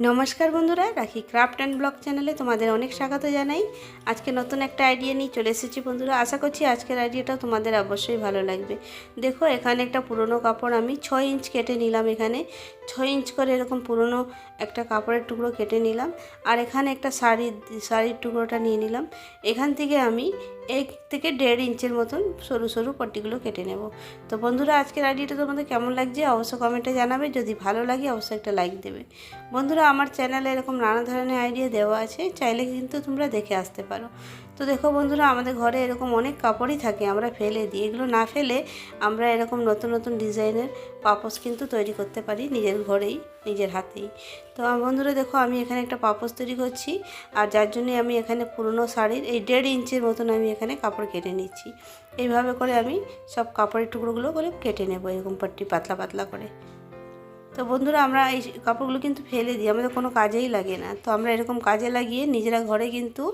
নমস্কার বন্ধুরা, রাখি ক্রাফট অ্যান্ড ব্লগ চ্যানেলে তোমাদের অনেক স্বাগত জানাই। আজকে নতুন একটা আইডিয়া নিয়ে চলে এসেছি বন্ধুরা, আশা করছি আজকের আইডিয়াটা তোমাদের অবশ্যই ভালো লাগবে। দেখো, এখানে একটা পুরনো কাপড় আমি ছয় ইঞ্চ কেটে নিলাম এখানে। ছয় ইঞ্চ করে এরকম পুরনো একটা কাপড়ের টুকরো কেটে নিলাম। আর এখানে একটা শাড়ি শাড়ির টুকরোটা নিয়ে নিলাম। এখান থেকে আমি এক থেকে দেড় ইঞ্চের মতন সরু সরু পট্টিগুলো কেটে নেব। তো বন্ধুরা, আজকের আইডিয়াটা তোমাদের কেমন লাগছে অবশ্যই কমেন্টে জানাবে। যদি ভালো লাগে, অবশ্যই একটা লাইক দেবে। বন্ধুরা, আমার চ্যানেলে এরকম নানা ধরনের আইডিয়া দেওয়া আছে, চাইলে কিন্তু তোমরা দেখে আসতে পারো। তো দেখো বন্ধুরা, আমাদের ঘরে এরকম অনেক কাপড়ই থাকে, আমরা ফেলে দিই। এগুলো না ফেলে আমরা এরকম নতুন নতুন ডিজাইনের পাপোশ কিন্তু তৈরি করতে পারি নিজের ঘরেই, নিজের হাতেই। তো বন্ধুরা, দেখো আমি এখানে একটা পাপোশ তৈরি করছি। আর যার জন্যে আমি এখানে পুরনো শাড়ির, এই দেড় ইঞ্চের মতন আমি এখানে কাপড় কেটে নিচ্ছি। এইভাবে করে আমি সব কাপড়ের টুকরোগুলো করে কেটে নেব এরকম পাট্টি পাতলা পাতলা করে। তো বন্ধুরা, আমরা এই কাপড়গুলো কিন্তু ফেলে দিই, আমাদের কোনো কাজেই লাগে না। তো আমরা এরকম কাজে লাগিয়ে নিজেরা ঘরে কিন্তু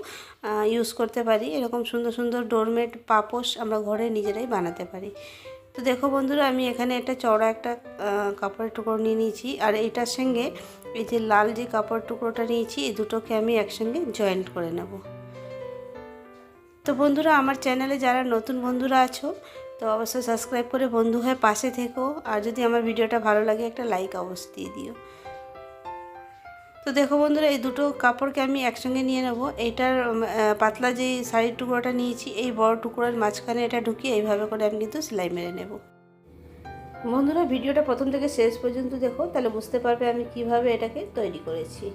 ইউজ করতে পারি। এরকম সুন্দর সুন্দর ডোরমেট পাপোশ আমরা ঘরে নিজেরাই বানাতে পারি। তো দেখো বন্ধুরা, আমি এখানে একটা চওড়া একটা কাপড়ের টুকরো নিয়ে নিয়েছি। আর এটার সঙ্গে এই যে লাল যে কাপড় টুকরোটা নিয়েছি, এই দুটোকে আমি একসঙ্গে জয়েন্ট করে নেব। তো বন্ধুরা, আমার চ্যানেলে যারা নতুন বন্ধুরা আছো, তো অবশ্যই সাবস্ক্রাইব করে বন্ধু হয়ে পাশে থেকো। আর যদি আমার ভিডিওটা ভালো লাগে, একটা লাইক অবশ্যই দিয়ে দিও। তো দেখো বন্ধুরা, এই দুটো কাপড়কে আমি একসঙ্গে নিয়ে নেব। এইটার পাতলা যে শাড়ির টুকরোটা নিয়েছি, এই বড় টুকরোর মাঝখানে এটা ঢুকিয়ে এইভাবে করে আমি কিন্তু সেলাই মেরে নেব। বন্ধুরা, ভিডিওটা প্রথম থেকে শেষ পর্যন্ত দেখো, তাহলে বুঝতে পারবে আমি কীভাবে এটাকে তৈরি করেছি।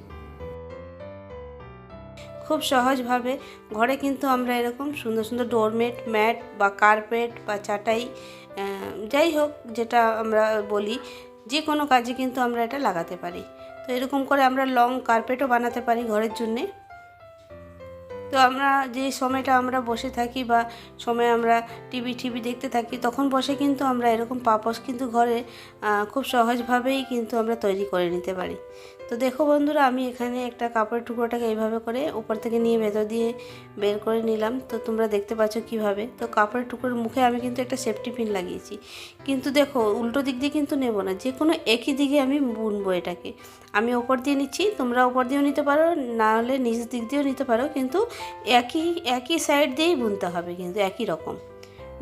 খুব সহজভাবে ঘরে কিন্তু আমরা এরকম সুন্দর সুন্দর ডোরমেট ম্যাট বা কার্পেট বা চাটাই যাই হোক যেটা আমরা বলি, যে কোনো কাজে কিন্তু আমরা এটা লাগাতে পারি। তো এরকম করে আমরা লং কার্পেটও বানাতে পারি ঘরের জন্যে। তো আমরা যে সময়টা আমরা বসে থাকি বা সময় আমরা টিভি টিভি দেখতে থাকি, তখন বসে কিন্তু আমরা এরকম পাপস কিন্তু ঘরে খুব সহজভাবেই কিন্তু আমরা তৈরি করে নিতে পারি। তো দেখো বন্ধুরা, আমি এখানে একটা কাপড়ের টুকরোটাকে এইভাবে করে উপর থেকে নিয়ে ভেতর দিয়ে বের করে নিলাম। তো তোমরা দেখতে পাচ্ছ কীভাবে। তো কাপড়ের টুকরোর মুখে আমি কিন্তু একটা সেফটি পিন লাগিয়েছি। কিন্তু দেখো, উল্টো দিক দিয়ে কিন্তু নেব না। যে কোনো একই দিকে আমি বুনবো এটাকে। আমি ওপর দিয়ে নিচ্ছি, তোমরা ওপর দিয়েও নিতে পারো, না হলে দিক দিয়েও নিতে পারো। কিন্তু একই একই সাইড দিয়েই বুনতে হবে, কিন্তু একই রকম।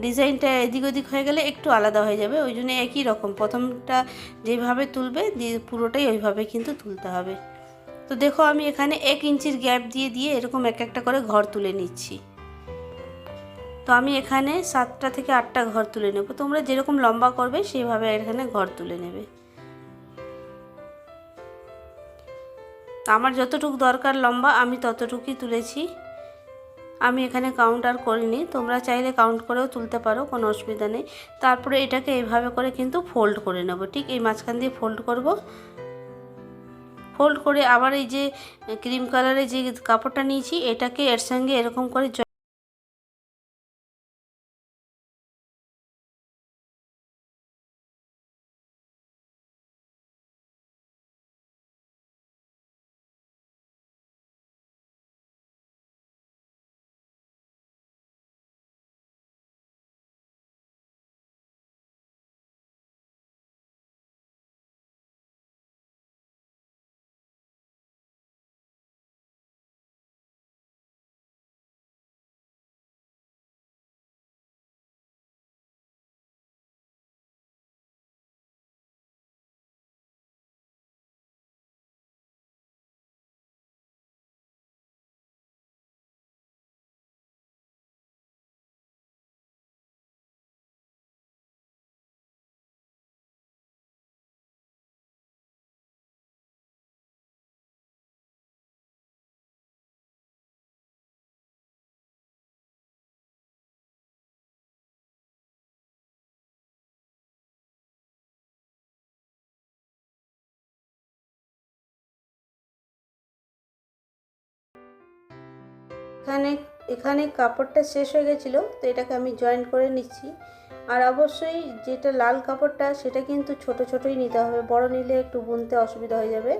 ডিজাইনটা এদিক ওদিক হয়ে গেলে একটু আলাদা হয়ে যাবে, ওই জন্য একই রকম। প্রথমটা যেভাবে তুলবে পুরোটাই ওইভাবে কিন্তু তুলতে হবে। তো দেখো আমি এখানে এক ইঞ্চির গ্যাপ দিয়ে দিয়ে এরকম এক একটা করে ঘর তুলে নিচ্ছি। তো আমি এখানে সাতটা থেকে আটটা ঘর তুলে নেব। তোমরা যেরকম লম্বা করবে, সেভাবে এখানে ঘর তুলে নেবে। আমার যতটুকু দরকার লম্বা, আমি ততটুকুই তুলেছি। আমি এখানে কাউন্ট আর করিনি। তোমরা চাইলে কাউন্ট করেও তুলতে পারো, কোনো অসুবিধা নেই। তারপরে এটাকে এইভাবে করে কিন্তু ফোল্ড করে নেব। ঠিক এই মাঝখান দিয়ে ফোল্ড করব। ফোল্ড করে আবার এই যে ক্রিম কালারের যে কাপড়টা নিয়েছি, এটাকে এর সঙ্গে এরকম করে এখানে এখানে কাপড়টা শেষ হয়ে গেছিল, তো এটাকে আমি জয়েন্ট করে নিচ্ছি। আর অবশ্যই যেটা লাল কাপড়টা, সেটা কিন্তু ছোট ছোটই নিতে হবে। বড় নিলে একটু বুনতে অসুবিধা হয়ে যাবে।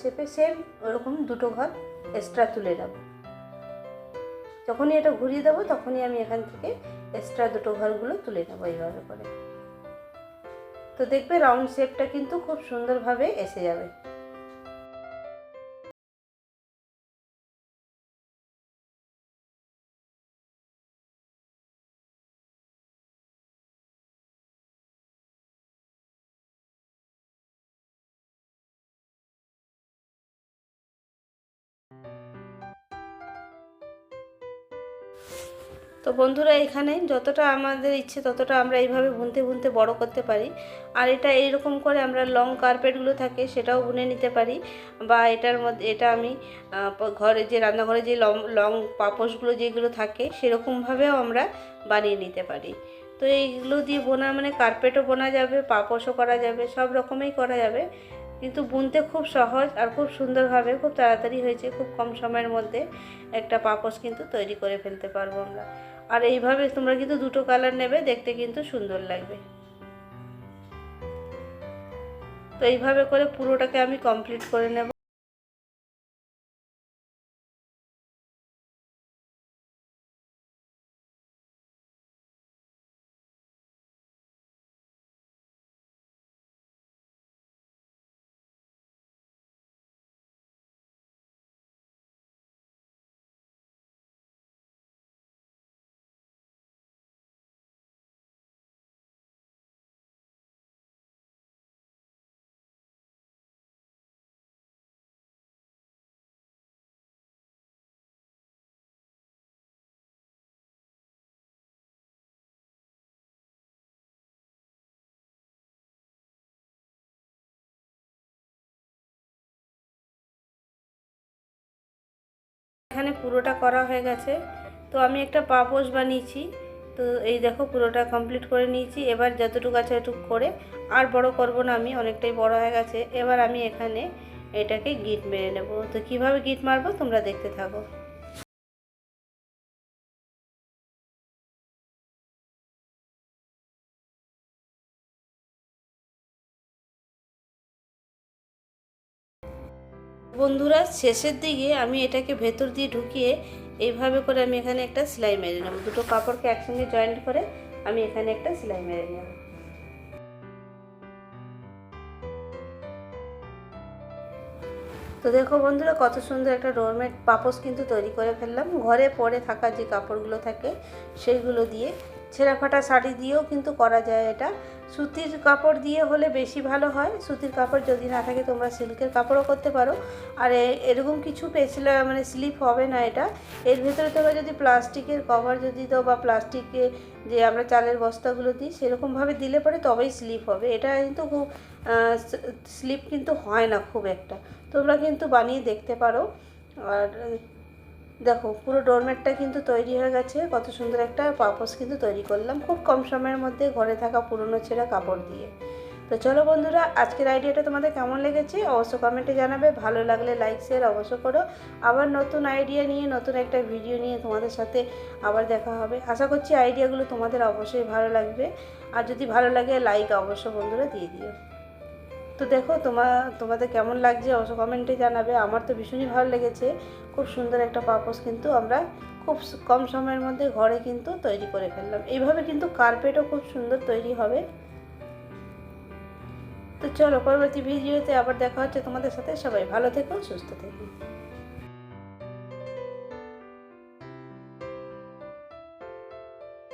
শেপে সেম ওরকম দুটো ঘর এক্সট্রা তুলে নেব। যখনই এটা ঘুরিয়ে দেবো, তখনই আমি এখান থেকে এক্সট্রা দুটো ঘরগুলো তুলে নেব এইভাবে করে। তো দেখবে রাউন্ড শেপটা কিন্তু খুব সুন্দরভাবে এসে যাবে। তো বন্ধুরা এখানে যতটা আমাদের ইচ্ছে ততটা আমরা এইভাবে বুনতে বুনতে বড় করতে পারি। আর এটা এইরকম করে আমরা লং কার্পেটগুলো থাকে সেটাও বুনে নিতে পারি। বা এটার মধ্যে, এটা আমি ঘরে যে রান্নাঘরে যে লং লং পাপোশগুলো যেগুলো থাকে সেরকমভাবেও আমরা বানিয়ে নিতে পারি। তো এইগুলো দিয়ে বোনা মানে কার্পেটও বোনা যাবে, পাপোশও করা যাবে, সব রকমেই করা যাবে। কিন্তু বুনতে খুব সহজ আর খুব সুন্দরভাবে খুব তাড়াতাড়ি হয়েছে, খুব কম সময়ের মধ্যে একটা পাপোশ কিন্তু তৈরি করে ফেলতে পারব আমরা। আর এইভাবে তোমরা কিন্তু দুটো কালার নেবে, দেখতে কিন্তু সুন্দর লাগবে। তো এইভাবে করে পুরোটাকে আমি কমপ্লিট করে নেব। এখানে পুরোটা করা হয়ে গেছে। তো আমি একটা পাপোশ বানিয়েছি। তো এই দেখো পুরোটা কমপ্লিট করে নিয়েছি। এবার যতটুকু আছে এটুকু করে। আর বড় করব না আমি, অনেকটাই বড় হয়ে গেছে। এবার আমি এখানে এটাকে গিট মেরে নেব। তো কীভাবে গিট মারবো তোমরা দেখতে থাকো। বন্ধুরা, শেষের দিকে আমি এটাকে ভেতর দিয়ে ঢুকিয়ে এইভাবে করে আমি এখানে একটা সেলাই মেরে নেব। দুটো কাপড়কে একসঙ্গে জয়েন্ট করে আমি এখানে একটা সেলাই মেরে নেব। তো দেখো বন্ধুরা, কত সুন্দর একটা ডোরমেট পাপোস কিন্তু তৈরি করে ফেললাম। ঘরে পরে থাকা যে কাপড়গুলো থাকে, সেইগুলো দিয়ে ছেঁড়া ফাটা শাড়ি দিয়েও কিন্তু করা যায় এটা। সুতির কাপড় দিয়ে হলে বেশি ভালো হয়। সুতির কাপড় যদি না থাকে তোমরা সিল্কের কাপড়ও করতে পারো। আর এরকম কিছু পেছলা মানে স্লিপ হবে না এটা। এর ভেতরে তোমরা যদি প্লাস্টিকের কভার যদি দাও বা প্লাস্টিকে যে আমরা চালের বস্তাগুলো দিই, সেরকমভাবে দিলে পরে তবেই স্লিপ হবে। এটা কিন্তু খুব স্লিপ কিন্তু হয় না খুব একটা। তোমরা কিন্তু বানিয়ে দেখতে পারো। আর দেখো, পুরো ডোরমেটটা কিন্তু তৈরি হয়ে গেছে। কত সুন্দর একটা পাপোস কিন্তু তৈরি করলাম। খুব কম সময়ের মধ্যে ঘরে থাকা পুরনো ছেঁড়া কাপড় দিয়ে। তো চলো বন্ধুরা, আজকের আইডিয়াটা তোমাদের কেমন লেগেছে? অবশ্য কমেন্টে জানাবে। ভালো লাগলে লাইক শেয়ার অবশ্য করো। আবার নতুন আইডিয়া নিয়ে, নতুন একটা ভিডিও নিয়ে তোমাদের সাথে আবার দেখা হবে। আশা করছি আইডিয়াগুলো তোমাদের অবশ্যই ভালো লাগবে। আর যদি ভালো লাগে লাইক অবশ্য বন্ধুরা দিয়ে দিও। তো দেখো তোমার তোমাদের কেমন লাগছে? অবশ্য কমেন্টে জানাবে। আমার তো ভীষণই ভালো লেগেছে। খুব সুন্দর একটা পাপোস কিন্তু আমরা খুব কম সময়ের মধ্যে ঘরে কিন্তু তৈরি করে ফেললাম। এইভাবে কিন্তু কার্পেটও খুব সুন্দর তৈরি হবে। তো চলো পরবর্তী ভিডিওতে আবার দেখা হচ্ছে তোমাদের সাথে। সবাই ভালো থেকো, সুস্থ থেকো।